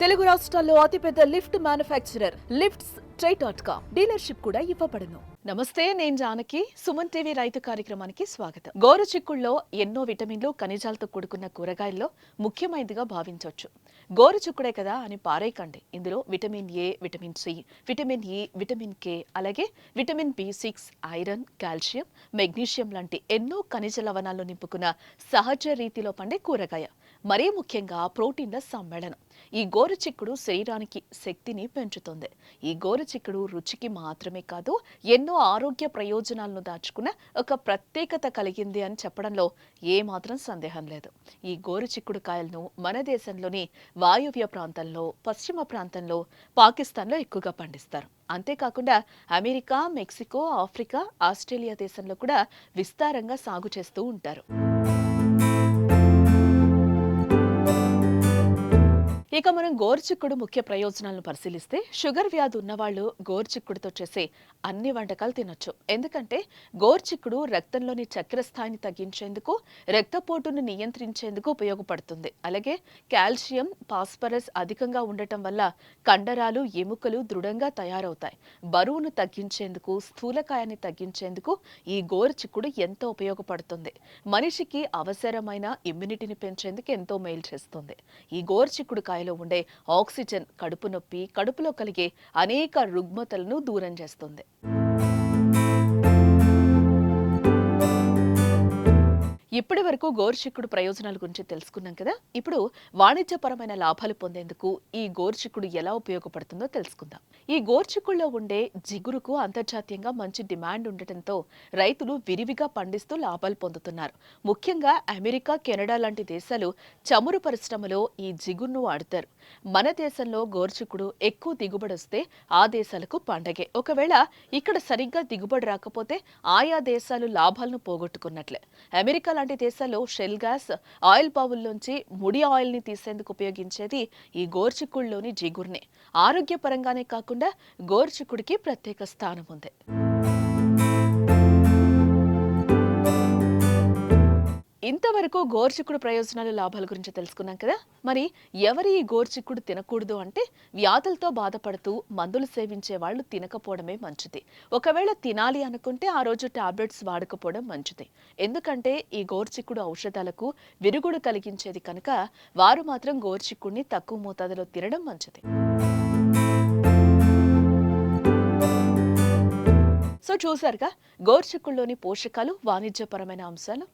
తెలుగు రాష్ట్రాల్లో అతిపెద్ద lift manufacturer lifts try dot com dealership కూడా ఇవ్వబడును. నమస్తే నేను జానకి. సుమన్ టీవీ రైతు కార్యక్రమానికి స్వాగతం. గోరు చిక్కుల్లో ఎన్నో విటమిన్లు ఖనిజాలతో కూడుకున్న కూరగాయల్లో ముఖ్యమైనదిగా భావించవచ్చు గోరు చిక్కుడే కదా అని పారేయకండి. ఇందులో vitamin A vitamin C vitamin E vitamin K అలాగే vitamin B six iron calcium magnesium లాంటి ఎన్నో ఖనిజ లవణాలు నింపుకున్న సహజ రీతిలో పండే కూరగాయ. మరీ ముఖ్యంగా ప్రోటీన్ల సమ్మేళనం. ఈ గోరు చిక్కుడు శరీరానికి శక్తిని పెంచుతుంది. ఈ గోరు చిక్కుడు రుచికి మాత్రమే కాదు ఎన్నో ఆరోగ్య ప్రయోజనాలను దాచుకున్న ఒక ప్రత్యేకత కలిగింది అని చెప్పడంలో ఏమాత్రం సందేహం లేదు. ఈ గోరుచిక్కుడు కాయలను మన దేశంలోని వాయువ్య ప్రాంతంలో పశ్చిమ ప్రాంతంలో పాకిస్తాన్లో ఎక్కువగా పండిస్తారు. అంతేకాకుండా అమెరికా మెక్సికో ఆఫ్రికా ఆస్ట్రేలియా దేశంలో కూడా విస్తారంగా సాగు చేస్తూ ఉంటారు. ఇక మనం గోర్చిక్కుడు ముఖ్య ప్రయోజనాలను పరిశీలిస్తే షుగర్ వ్యాధి ఉన్నవాళ్ళు గోర్చిక్కుడుతో చేసే అన్ని వంటకాలు తినొచ్చు. ఎందుకంటే గోర్చిక్కుడు రక్తంలోని చక్కెర స్థాయిని తగ్గించేందుకు రక్తపోటును నియంత్రించేందుకు ఉపయోగపడుతుంది. అలాగే కాల్షియం ఫాస్ఫరస్ అధికంగా ఉండటం వల్ల కండరాలు ఎముకలు దృఢంగా తయారవుతాయి. బరువును తగ్గించేందుకు స్థూలకాయాన్ని తగ్గించేందుకు ఈ గోరుచిక్కుడు ఎంతో ఉపయోగపడుతుంది. మనిషికి అవసరమైన ఇమ్యూనిటీని పెంచేందుకు ఎంతో మేలు చేస్తుంది. ఈ గోరుచిక్కుడు స్థాయిలో ఉండే ఆక్సిజన్ కడుపు నొప్పి కడుపులో కలిగే అనేక రుగ్మతలను దూరం చేస్తుంది. ఇప్పటి వరకు గోరుచిక్కుడు ప్రయోజనాల గురించి తెలుసుకున్నాం కదా. ఇప్పుడు వాణిజ్యపరమైన లాభాలు పొందేందుకు ఈ గోరుచిక్కుడు ఎలా ఉపయోగపడుతుందో తెలుసుకుందాం. ఈ గోరుచిక్కుడులో ఉండే జిగురుకు అంతర్జాతీయంగా మంచి డిమాండ్ ఉండటంతో రైతులు విరివిగా పండిస్తూ లాభాలు పొందుతున్నారు. ముఖ్యంగా అమెరికా కెనడా లాంటి దేశాలు చమురు పరిశ్రమలో ఈ జిగురును వాడతారు. మన దేశంలో గోరుచిక్కుడు ఎక్కువ దిగుబడి వస్తే ఆ దేశాలకు పండగే. ఒకవేళ ఇక్కడ సరిగ్గా దిగుబడి రాకపోతే ఆయా దేశాలు లాభాలను పోగొట్టుకున్నట్లే. అమెరికా లాంటి దేశాల్లో షెల్ గ్యాస్ ఆయిల్ బావుల్లోంచి ముడి ఆయిల్ని తీసేందుకు ఉపయోగించేది ఈ గోర్చిక్కుడులోని జిగుర్నే. ఆరోగ్యపరంగానే కాకుండా గోర్చిక్కుడికి ప్రత్యేక స్థానం ఉంది. ఇంతవరకు గోర్చిక్కుడు ప్రయోజనాలు లాభాల గురించి తెలుసుకున్నాం కదా. మరి ఎవరి ఈ గోర్చిక్కుడు తినకూడదు అంటే వ్యాధులతో బాధపడుతూ మందులు సేవించే వాళ్ళు తినకపోవడమే మంచిది. ఒకవేళ తినాలి అనుకుంటే ఆ రోజు టాబ్లెట్స్ వాడకపోవడం మంచిది. ఎందుకంటే ఈ గోర్చిక్కుడు ఔషధాలకు విరుగుడు కలిగించేది కనుక వారు మాత్రం గోర్చిక్కుడిని తక్కువ మోతాదులో తినడం మంచిది. సో చూసారుగా గోర్చిక్కుల్లోని పోషకాలు వాణిజ్యపరమైన అంశాలు?